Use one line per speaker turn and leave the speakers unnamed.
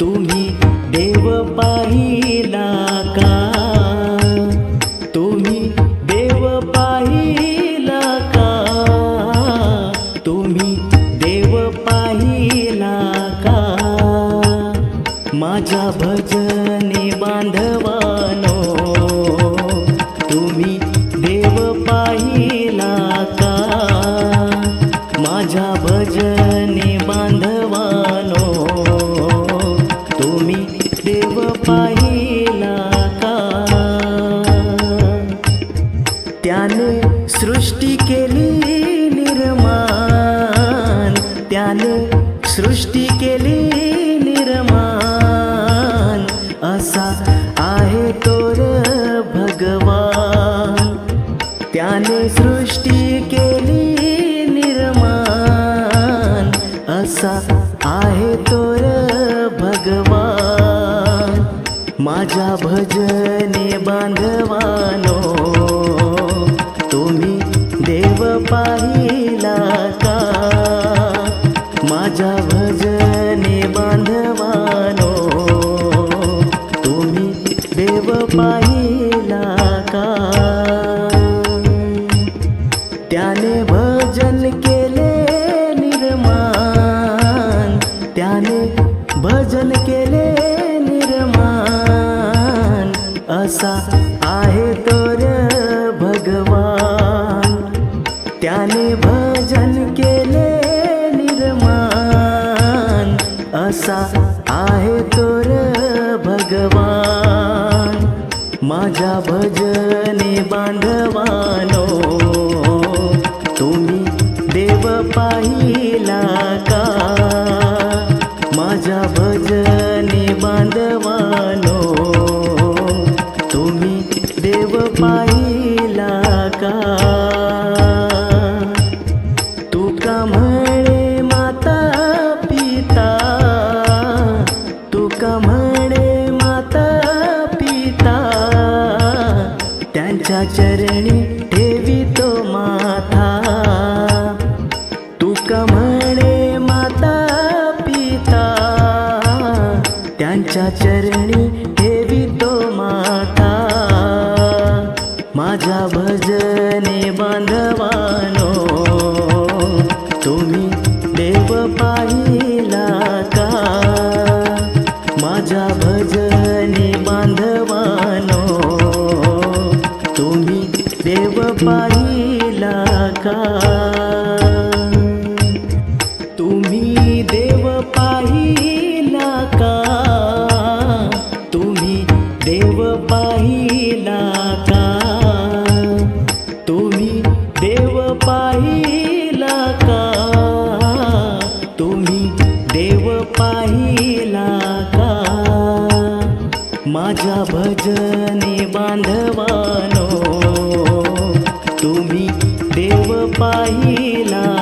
तुम्ही देव पाहिला का? तुम्ही देव पाहिला का? तुम्ही देव पाहिला का? माझ्या भजने बांधवा सृष्टी केली निर्माण. त्याने सृष्टी केली निर्माण. असा आहे तोर भगवान. त्याने सृष्टी केली निर्माण. असा आहे तोर भगवान. माझ्या भजन मी देव पाहिला का? माझ्या भजने बांधवानो तुम्ही देव पाहिला का? त्याने भजन केले निर्माण त्याने भजन केले निर्माण असा त्याने भजन केले निर्माण. असा आहे तोर भगवान. माझ्या भजने बांधवानो तुम्ही देव पाहिला का? माझ्या भजने बांधवानो तुम्ही देव पाहिला का? त्यांच्या चरणी ठेवितो माथा माझ्या भजने बांधवानो तुम्ही देव पाहिला का? माझ्या भजने बांधवानो तुम्ही देव पाहिला का? पाहिला का? तुम्ही देव पाहिला का? माझ्या भजने बांधवानो तुम्ही देव पाहिला